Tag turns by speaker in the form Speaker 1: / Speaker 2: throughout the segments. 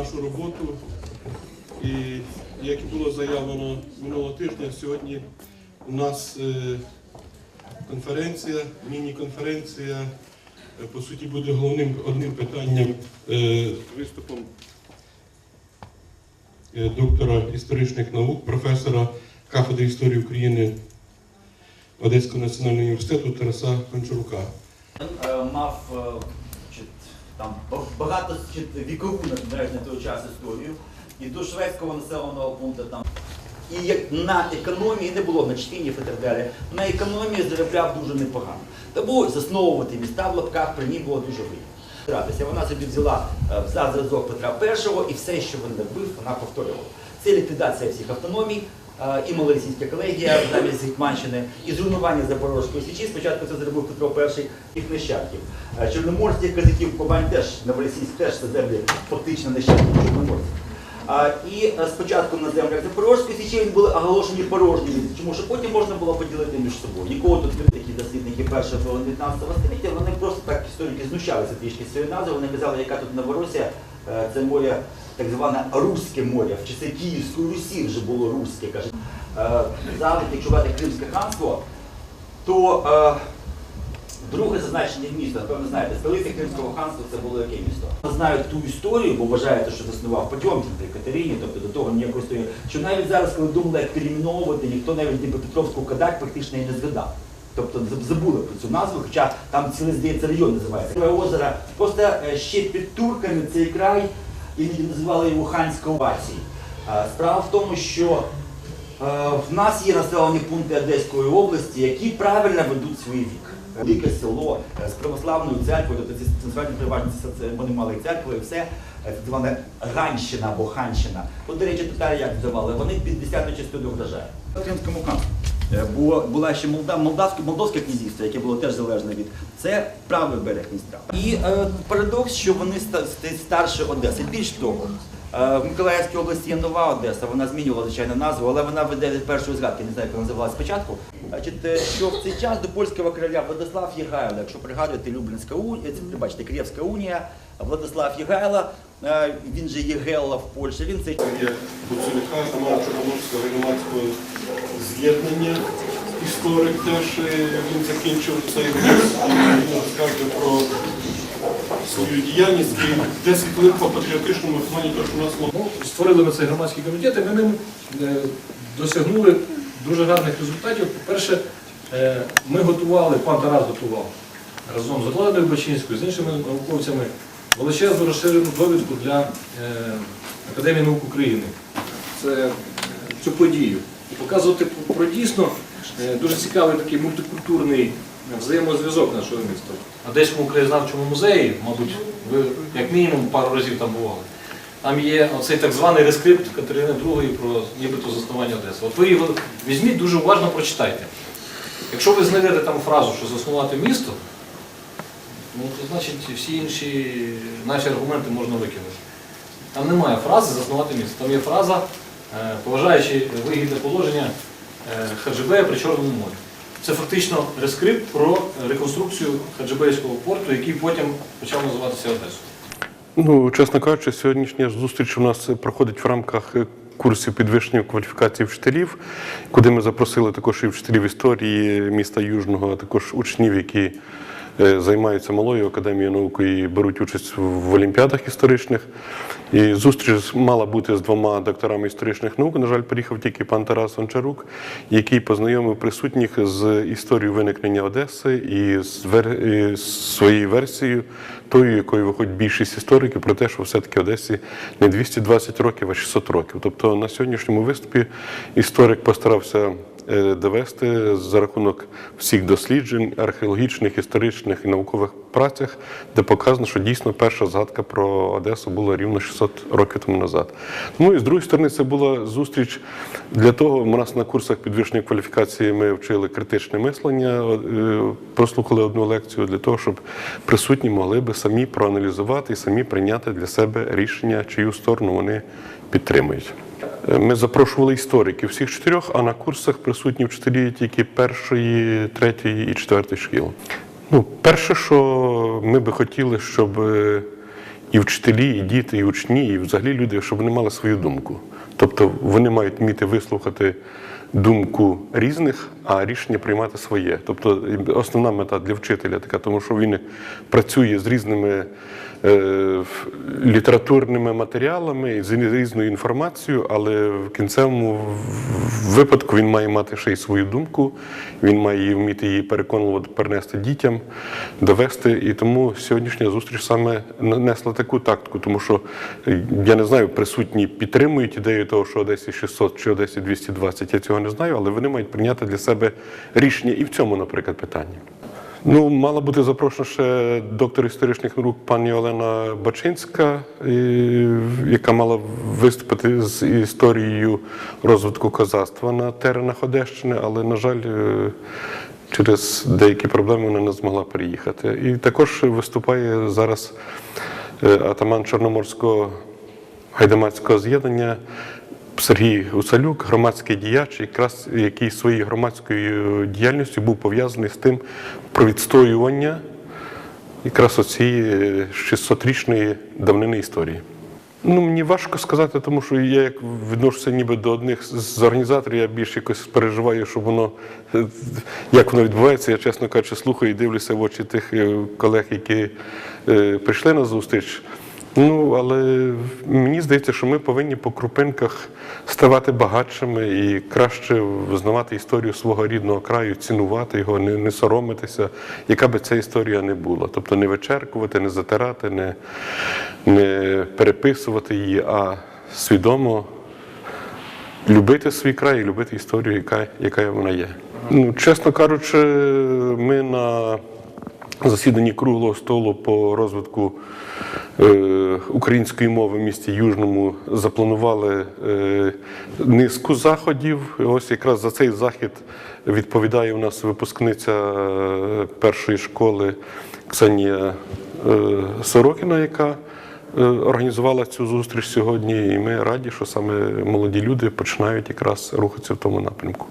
Speaker 1: нашу роботу. І як і було заявлено минулого тижня, сьогодні у нас е, конференція, міні-конференція. Е, По суті, буде головним одним питанням е, виступом доктора історичних наук, професора кафедри історії України Одеського національного університету Тараса Кончурука.
Speaker 2: Мав там багато вікову належить на той час історію, і до шведського населеного пункту там. І як на економії не було начтинів і так далі. На економії заробляв дуже непогано. Тому засновувати міста в лапках при ній було дуже вигідно. Вона собі взяла е, за зразок Петра І і все, що він робив, вона повторювала. Це ліквідація всіх автономій, і Малоросійська колегія замість Гетьманщини, і зруйнування Запорозької січі. Спочатку це зробив Петро І їх нащадків. Е, Чорноморських козаків Кубань теж, Новоросійськ теж це землі фактично нащадків Чорноморських. А, І е, спочатку на землях Запорозької січі були оголошені порожніми, тому що потім можна було поділити між собою. Нікого тут такі дослідники першого половини 19 століття, вони просто так історики знущалися трішки з цієї назви. Вони казали, яка тут Новоросія, е, це море, так зване Руське море. В часи Київської Русі вже було Руське. каже. Е, Зараз, якщо брати Кримське ханство, то е, Друге зазначення міста, напевно, знаєте, столиця Кримського ханства це було яке місто. Знають ту історію, бо вважаєте, що заснував Потьомкін при Катерині, тобто до того ніякої історії, що навіть зараз, коли думали, як перейменовувати, ніхто навіть Дніпропетровську Кадак практично і не згадав. Тобто забули про цю назву, хоча там цілий, здається, район називається. Озеро. Просто е, ще під турками цей край іноді називали його Ханська Овації. Справа в тому, що Е, В нас є населені пункти Одеської області, які правильно ведуть свій вік. Велике село е, з православною церквою, тобто ці центральні приватні вони мали церкви і все, е, так звана Ганщина або Ханщина. От, до речі, татари як називали, вони під 10 частину вражають. Кримському ханстві е, було, була ще Молда, Молдавське, князівство, яке було теж залежне від. Це правий берег Дністра. І е, парадокс, що вони ста- ста- старше Одеси. Більш того, Е, В Миколаївській області є нова Одеса, вона змінювала звичайно назву, але вона веде від першої згадки, не знаю, як вона називалася спочатку. Значить, е, що в цей час до польського короля Владислав Єгайло, якщо пригадуєте Люблінська унія, це бачите, Київська унія, Владислав Єгайло, е, він же Єгелла в Польщі, він цей
Speaker 1: Є Гуцуліка, немає Чорноморського громадського з'єднання. Історик теж е, він закінчив цей курс і він розкаже про свою діяльність і 10 хвилин по патріотичному плані, то що у нас мало.
Speaker 3: Ну, створили ми цей громадський комітет, і ми ним е, досягнули дуже гарних результатів. По-перше, е, ми готували, пан Тарас готував разом з Владою Бачинською, з іншими науковцями величезну розширену довідку для е, Академії наук України. Це е, цю подію. І показувати про дійсно е, дуже цікавий такий мультикультурний взаємозв'язок нашого міста. В Одеському краєзнавчому музеї, мабуть, ви як мінімум пару разів там бували. Там є оцей так званий рескрипт Катерини II про нібито заснування Одеси. От ви його візьміть, дуже уважно прочитайте. Якщо ви знайдете там фразу, що заснувати місто, ну то значить всі інші наші аргументи можна викинути. Там немає фрази заснувати місто. Там є фраза, е, поважаючи вигідне положення е, Хаджибея при Чорному морі. Це фактично рескрипт про реконструкцію Хаджибейського порту, який потім почав називатися Одесою.
Speaker 1: Ну, чесно кажучи, сьогоднішня зустріч у нас проходить в рамках курсів підвищення кваліфікації вчителів, куди ми запросили також і вчителів історії міста Южного, а також учнів, які займаються малою академією наук і беруть участь в олімпіадах історичних. І зустріч мала бути з двома докторами історичних наук. На жаль, приїхав тільки пан Тарас Гончарук, який познайомив присутніх з історією виникнення Одеси і з, вер... і своєю версією, тою, якою виходить більшість істориків, про те, що все-таки Одесі не 220 років, а 600 років. Тобто на сьогоднішньому виступі історик постарався е, довести за рахунок всіх досліджень, археологічних, історичних і наукових працях, де показано, що дійсно перша згадка про Одесу була рівно 600 років тому назад. Тому і з другої сторони, це була зустріч для того. У нас на курсах підвищення кваліфікації ми вчили критичне мислення, е, прослухали одну лекцію для того, щоб присутні могли би самі проаналізувати і самі прийняти для себе рішення, чию сторону вони підтримують. Ми запрошували істориків всіх чотирьох, а на курсах присутні вчителі тільки першої, третьої і четвертої шкіл. Ну, перше, що ми би хотіли, щоб е, і вчителі, і діти, і учні, і взагалі люди, щоб вони мали свою думку. Тобто вони мають вміти вислухати думку різних, а рішення приймати своє. Тобто основна мета для вчителя така, тому що він працює з різними е, літературними матеріалами з різною інформацією, але в кінцевому випадку він має мати ще й свою думку, він має вміти її переконувати, перенести дітям, довести. І тому сьогоднішня зустріч саме несла таку тактику, тому що е, я не знаю, присутні підтримують ідею того, що Одесі 600 чи Одесі 220, я цього не знаю, але вони мають прийняти для себе рішення і в цьому, наприклад, питанні. Ну, мала бути запрошена ще доктор історичних наук пані Олена Бачинська, яка мала виступити з історією розвитку козацтва на теренах Одещини, але, на жаль, е, через деякі проблеми вона не змогла приїхати. І також виступає зараз е, атаман Чорноморського гайдамацького з'єднання Сергій Усалюк, громадський діяч, якраз який своєю громадською діяльністю був пов'язаний з тим про відстоювання якраз оцієї 600-річної давнини історії. Ну, мені важко сказати, тому що я як відношуся ніби до одних з організаторів, я більш якось переживаю, що воно е, як воно відбувається. Я, чесно кажучи, слухаю і дивлюся в очі тих е, колег, які е, прийшли на зустріч. Ну, але мені здається, що ми повинні по крупинках ставати багатшими і краще визнавати історію свого рідного краю, цінувати його, не, не соромитися, яка би ця історія не була. Тобто не вичеркувати, не затирати, не, не переписувати її, а свідомо любити свій край і любити історію, яка, яка вона є. Ну, чесно кажучи, ми на засіданні круглого столу по розвитку е, української мови в місті Южному запланували е, низку заходів. Ось якраз за цей захід відповідає у нас випускниця е, першої школи Ксенія е, Сорокіна, яка організувала цю зустріч сьогодні, і ми раді, що саме молоді люди починають якраз рухатися в тому напрямку.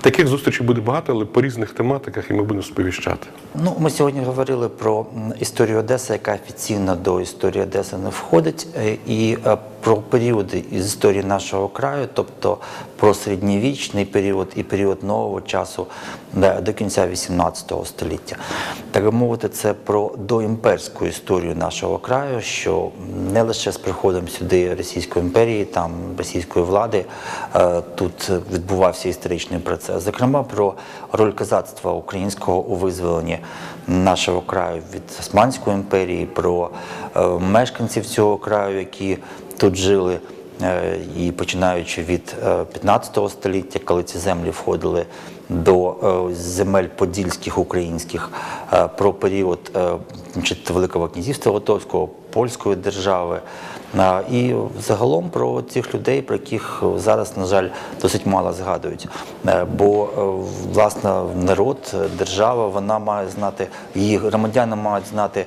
Speaker 1: Таких зустрічей буде багато, але по різних тематиках, і ми будемо сповіщати.
Speaker 2: Ну, ми сьогодні говорили про історію Одеси, яка офіційно до історії Одеси не входить, е, і е, про періоди із історії нашого краю, тобто про середньовічний період і період нового часу до кінця XVIII століття. Так би мовити, це про доімперську історію нашого краю, що не лише з приходом сюди Російської імперії, там російської влади, е, тут відбувався історичний процес. Зокрема, про роль козацтва українського у визволенні нашого краю від Османської імперії, про е, мешканців цього краю, які тут жили. Е, І починаючи від е, 15 століття, коли ці землі входили до е, земель подільських українських, е, про період е, Великого князівства Литовського, польської держави, е, і загалом про цих людей, про яких зараз, на жаль, досить мало згадують. Е, Бо е, власне народ, е, держава, вона має знати, її громадяни мають знати.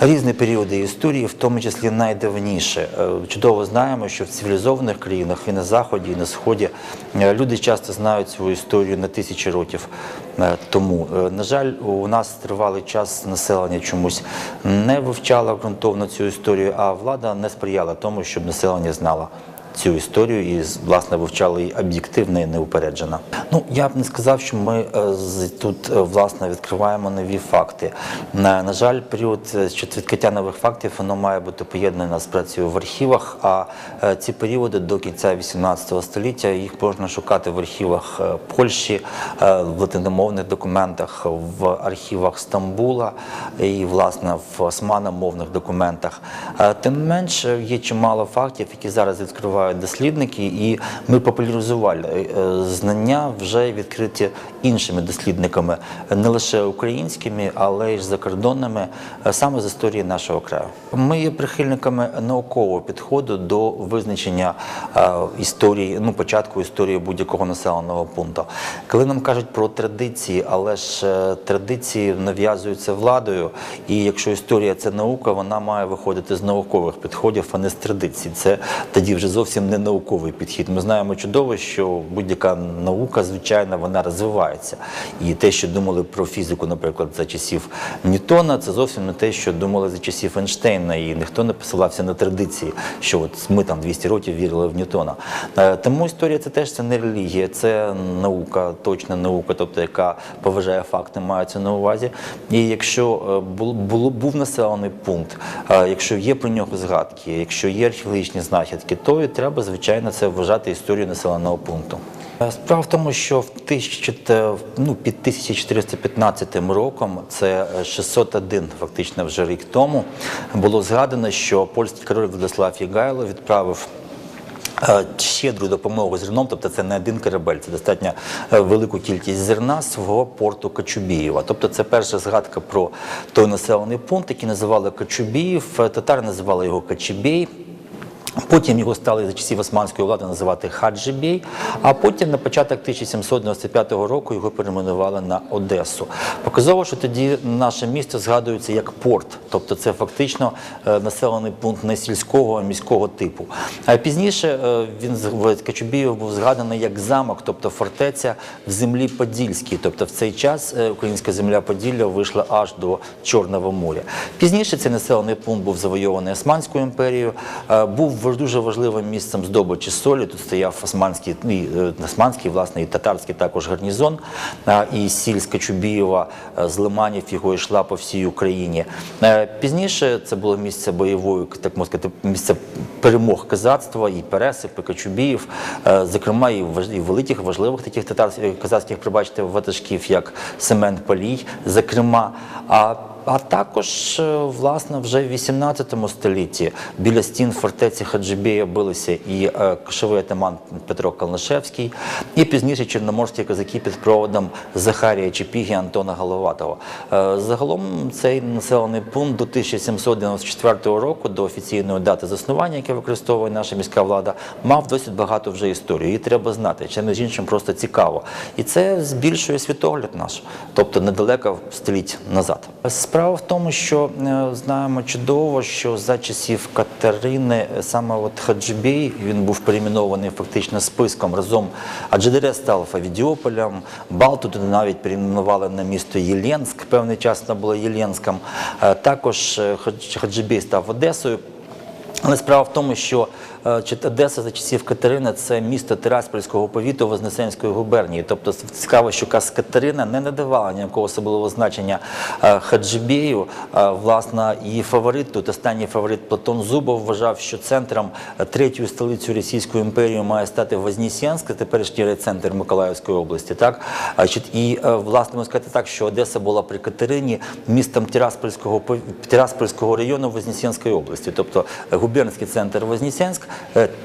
Speaker 2: Різні періоди історії, в тому числі найдавніше. Е, Чудово знаємо, що в цивілізованих країнах і на заході, і на сході е, люди часто знають свою історію на тисячі років е, тому. На жаль, у нас тривалий час населення чомусь не вивчало ґрунтовно цю історію, а влада не сприяла тому, щоб населення знало цю історію і власне вивчали її об'єктивно і неупереджено. Ну я б не сказав, що ми е, тут е, власне відкриваємо нові факти. На, жаль, період е, відкриття нових фактів воно має бути поєднано з працею в архівах. А ці періоди до кінця 18 століття їх можна шукати в архівах Польщі, в латиномовних документах, в архівах Стамбула і власне в османомовних документах. Тим не менш, є чимало фактів, які зараз відкривають дослідники, і ми популяризували е, знання вже відкриті іншими дослідниками, не лише українськими, але й закордонними, е, саме з історії нашого краю. Ми є прихильниками наукового підходу до визначення е, історії, ну початку історії будь-якого населеного пункту. Коли нам кажуть про традиції, але ж традиції нав'язуються владою, і якщо історія це наука, вона має виходити з наукових підходів, а не з традицій. Це тоді вже зовсім зовсім не науковий підхід. Ми знаємо чудово, що будь-яка наука, звичайно, вона розвивається. І те, що думали про фізику, наприклад, за часів Ньютона, це зовсім не те, що думали за часів Ейнштейна. І ніхто не посилався на традиції, що от ми там 200 років вірили в Ньютона. Е, Тому історія це теж це не релігія, це наука, точна наука, тобто яка поважає факти, мається на увазі. І якщо е, був населений пункт, е, якщо є про нього згадки, якщо є археологічні знахідки, то і треба, звичайно, це вважати історією населеного пункту. Е, Справа в тому, що в 1000, ну, під 1415 роком, це е, 601 фактично вже рік тому, було згадано, що польський король Владислав Єгайло відправив е, щедру допомогу зерном, тобто це не один корабель, це достатньо е, велику кількість зерна свого порту Кочубієва. Тобто це перша згадка про той населений пункт, який називали Кочубіїв. Е, Татари називали його Качубій. Потім його стали за часів османської влади називати Хаджибій, а потім на початок 1795 року його перейменували на Одесу. Показово, що тоді наше місто згадується як порт, тобто це фактично е, населений пункт не сільського, а міського типу. А пізніше е, він Качубіїв був згаданий як замок, тобто фортеця в землі Подільській. Тобто в цей час е, українська земля Поділля вийшла аж до Чорного моря. Пізніше цей населений пункт був завойований Османською імперією, був дуже важливим місцем здобичі солі. Тут стояв османський, і, е, османський, власне, і татарський також гарнізон. І сіль з Качубієва е, з лиманів його йшла по всій Україні. Е, Пізніше це було місце бойової, так можна сказати, місце перемог козацтва і пересипи Качубіїв, е, зокрема і і великих важливих таких татар козацьких, пробачте, ватажків, як Семен Палій, зокрема. А а також, е, власне, вже в 18 столітті біля стін фортеці Хаджибея билися і е, кошовий атаман Петро Калнишевський, і пізніше чорноморські козаки під проводом Захарія Чепіги Антона Головатого. Е, Загалом цей населений пункт до 1794 року, до офіційної дати заснування, яке використовує наша міська влада, мав досить багато вже історії. Її треба знати. Чи між іншим просто цікаво. І це збільшує світогляд наш, тобто недалеко століть назад. Справа в тому, що е, знаємо чудово, що за часів Катерини е, саме от Хаджибей він був перейменований фактично списком разом. Аджидере став Авідіополем, Балту навіть перейменували на місто Єленськ. Певний час вона була Єленськом. Е, Також Хаджибей став Одесою. Але справа в тому, що Одеса за часів Катерини це місто Тираспольського повіту Вознесенської губернії. Тобто цікаво, що Кас Катерина не надавала ніякого особливого значення е, Хаджибею. Е, Власне, її фаворит, тут останній фаворит Платон Зубов вважав, що центром е, третьою столицею Російської імперії має стати Вознесенськ, теперішній райцентр Миколаївської області. Так? І, е, власне, можна сказати так, що Одеса була при Катерині містом Тираспольського, Тираспольського району Вознесенської області. Тобто е, губернський центр Вознесенськ, е,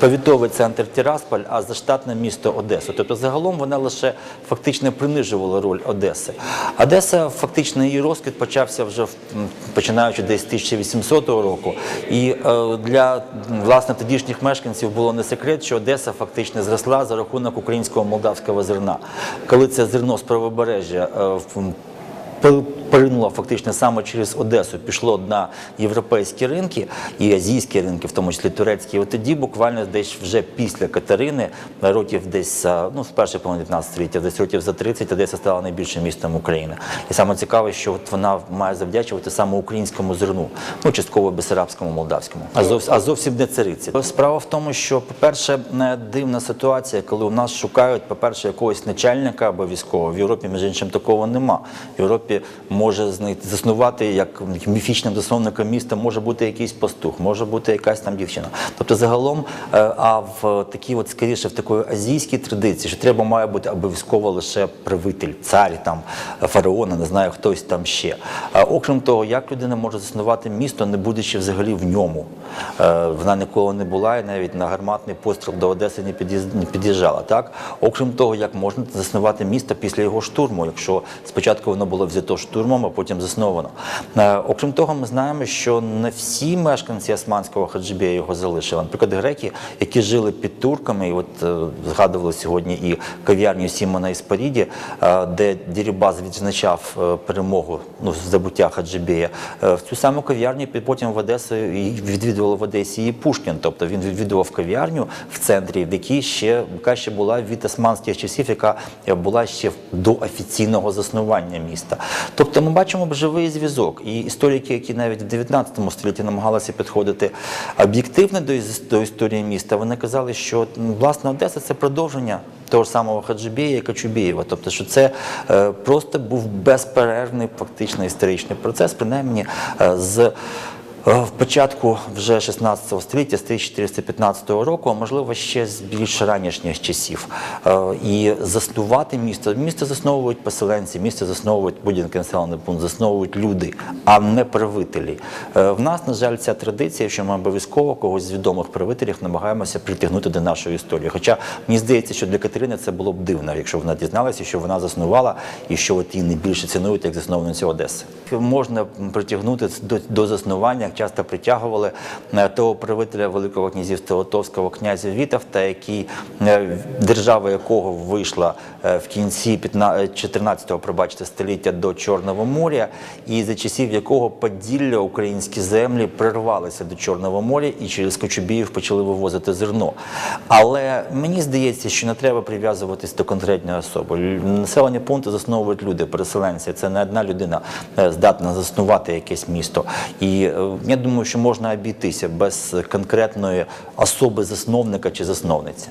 Speaker 2: повітовий центр Тирасполь, а заштатне місто Одесу. Тобто загалом вона лише фактично принижувала роль Одеси. Одеса, фактично, її розквіт почався вже починаючи десь 1800 року. І е, для власне тодішніх мешканців було не секрет, що Одеса фактично зросла за рахунок українського молдавського зерна. Коли це зерно з правобережжя е, в- пер- перейнуло фактично саме через Одесу, пішло на європейські ринки і азійські ринки, в тому числі турецькі. От тоді буквально десь вже після Катерини, років десь ну, з першої половини 19 століття, десь років за 30, Одеса стала найбільшим містом України. І саме цікаве, що от вона має завдячувати саме українському зерну, ну частково бесарабському, молдавському, а зовсім, а зовсім не цариці. Справа в тому, що, по-перше, не дивна ситуація, коли у нас шукають, по-перше, якогось начальника або військового. В Європі, між іншим, такого нема. В Європі може заснувати як міфічним засновником міста, може бути якийсь пастух, може бути якась там дівчина. Тобто, загалом, е, а в такій, от скоріше, в такої азійській традиції, що треба має бути обов'язково лише правитель, цар, там фараона, не знаю, хтось там ще. А окрім того, як людина може заснувати місто, не будучи взагалі в ньому. Е, Вона ніколи не була і навіть на гарматний постріл до Одеси не під'їжджала. Так? Окрім того, як можна заснувати місто після його штурму, якщо спочатку воно було взято штурмом. Штурмом, а потім засновано. Е, Окрім того, ми знаємо, що не всі мешканці Османського Хаджибія його залишили. Наприклад, греки, які жили під турками, і от е, згадували сьогодні і кав'ярню Сімона і Спаріді, е, де Дірібаз відзначав перемогу ну, здобуття Хаджибія. В цю саму кав'ярню потім в Одесу відвідували в Одесі і Пушкін. Тобто він відвідував кав'ярню в центрі, в якій ще яка ще була від османських часів, яка була ще до офіційного заснування міста. Тобто ми бачимо живий зв'язок. І історики, які навіть в 19 столітті намагалися підходити об'єктивно до, до історії міста, вони казали, що власне Одеса це продовження того ж самого Хаджибія і Качубієва. Тобто, що це е, просто був безперервний фактично історичний процес, принаймні е, з. Е, В початку вже 16 століття, з 1415 року, а можливо ще з більш ранішніх часів. Е, І заснувати місто. Місто засновують поселенці, місто засновують будь-який населений пункт, засновують люди, а не правителі. Е, В нас, на жаль, ця традиція, що ми обов'язково когось з відомих правителів намагаємося притягнути до нашої історії. Хоча мені здається, що для Катерини це було б дивно, якщо вона дізналася, що вона заснувала і що от її найбільше цінують як засновницю Одеси. Можна притягнути до, до заснування, часто притягували е, того правителя Великого князівства Литовського князя Вітовта, який е, держава якого вийшла е, в кінці 14-го, пробачте, століття до Чорного моря, і за часів якого Поділля українські землі прирвалися до Чорного моря і через Кочубіїв почали вивозити зерно. Але мені здається, що не треба прив'язуватись до конкретної особи. Населені пункти засновують люди, переселенці. Це не одна людина здатна заснувати якесь місто. І я думаю, що можна обійтися без конкретної особи засновника чи засновниці.